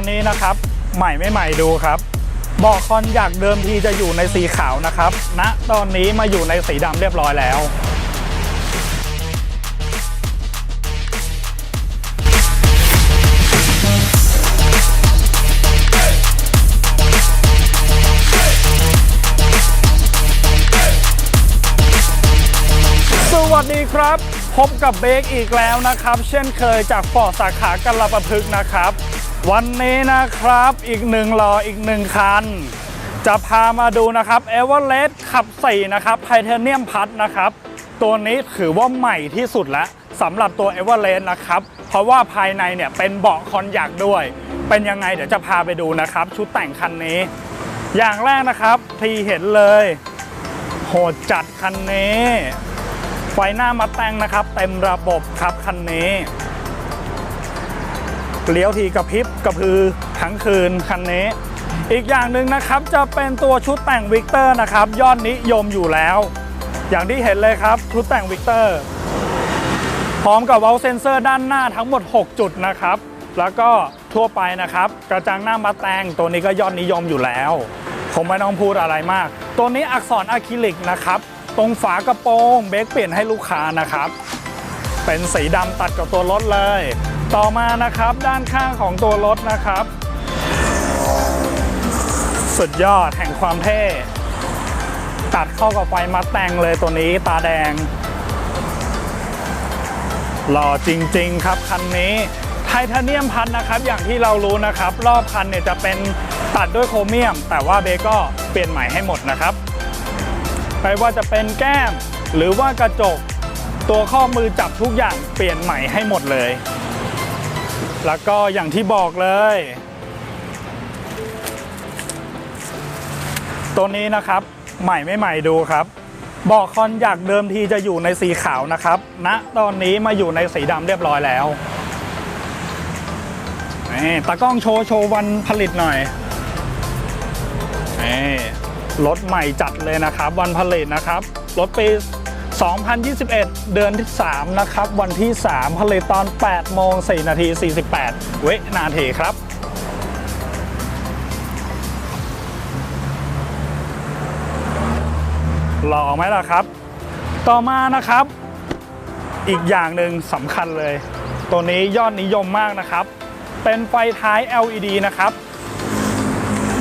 ตัวนี้นะครับ ใหม่ไม่ใหม่ดูครับเบอกคอนอยากเดิมทีจะอยู่ในสีขาวนะครับณตอนนี้มาอยู่ในสีดำเรียบร้อยแล้วสวัสดีครับ พบกับเบคอีกแล้วนะครับ เช่นเคยจากฟอร์สาขากัลปะพฤกษ์นะครับ วันนี้นะครับอีกหนึ่งล้ออีกหนึ่งคัน จะพามาดูนะครับเอเวอเรสต์ขับ4นะครับไทเทเนียมพัดนะครับ ตัวนี้ถือว่าใหม่ที่สุดแล้วสำหรับตัวเอเวอเรสต์นะครับ เพราะว่าภายในเนี่ยเป็นเบาะคอนยักด้วย เป็นยังไงเดี๋ยวจะพาไปดูนะครับ ชุดแต่งคันนี้ อย่างแรกนะครับทีเห็นเลย โหดจัดคันนี้ ไฟหน้ามาแต่งนะครับ เต็มระบบครับคันนี้ เลี้ยวทีกระพริบกระพือทั้งคืนคันนี้ อีกอย่างหนึ่งนะครับจะเป็นตัวชุดแต่งวิกเตอร์นะครับ ยอดนิยมอยู่แล้ว อย่างที่เห็นเลยครับ ชุดแต่งวิกเตอร์พร้อมกับเวลเซนเซอร์ด้านหน้าทั้งหมด 6 จุดนะครับ แล้วก็ทั่วไปนะครับ กระจังหน้ามาแต่งตัวนี้ก็ยอดนิยมอยู่แล้ว ผมไม่ต้องพูดอะไรมาก ตัวนี้อักษรอะคริลิกนะครับ ตรงฝากระโปรงเบรกเปลี่ยนให้ลูกค้านะครับ เป็นสีดำตัดกับตัวรถเลย ต่อมานะครับด้านข้างของตัวรถนะครับ สุดยอดแห่งความเท่ตัดเข้ากับไฟมาแต่งเลยตัวนี้ตาแดง หล่อจริง ๆ ครับคันนี้ไทเทเนียมพันนะครับ อย่างที่เรารู้นะครับ รอบคันเนี่ยจะเป็นตัดด้วยโครเมียม แต่ว่าเบก็เปลี่ยนใหม่ให้หมดนะครับไม่ว่าจะเป็นแก้มหรือว่ากระจก ตัวข้อมือจับทุกอย่างเปลี่ยนใหม่ให้หมดเลย แล้วก็อย่างที่บอกเลย ตัวนี้นะครับใหม่ไม่ใหม่ดูครับบอกคอนอยากเดิมทีจะอยู่ในสีขาวนะครับณนะตอนนี้มาอยู่ในสีดำเรียบร้อยแล้วนี่ตากล้องโชว์โชว์วันผลิตหน่อยนี่รถใหม่จัดเลยนะครับ วันผลิตนะครับ รถปี 2021 เดือนที่ 3 นะครับ วันที่3ผลิตตอน 8 โมง 4 นาที 48 เวินาทีครับหล่อไหมล่ะครับ ต่อมานะครับ อีกอย่างหนึ่งสำคัญเลย ตัวนี้ยอดนิยมมากนะครับ เป็นไฟท้าย LED นะครับ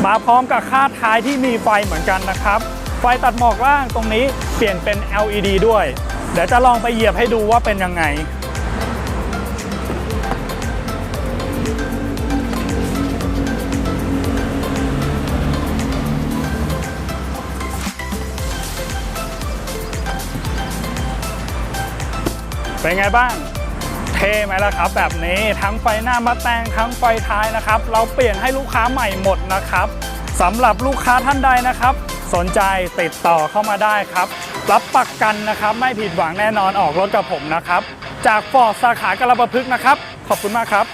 มาพร้อมกับค่าดท้ายที่มีไฟเหมือนกันนะครับ ไฟตัดหมอกล่างตรงนี้เปลี่ยนเป็น LED ด้วย เดี๋ยวจะลองไปเหยียบให้ดูว่าเป็นยังไง เป็นไงบ้าง เท่ไหมล่ะครับ แบบนี้ทั้งไฟหน้ามาแตงทั้งไฟท้ายนะครับ เราเปลี่ยนให้ลูกค้าใหม่หมดนะครับสำหรับลูกค้าท่านใดนะครับ สนใจติดต่อเข้ามาได้ครับ รับประกันนะครับ ไม่ผิดหวังแน่นอนออกรถกับผมนะครับ จากฟอร์ดสาขากระปะพฤกนะครับ ขอบคุณมากครับ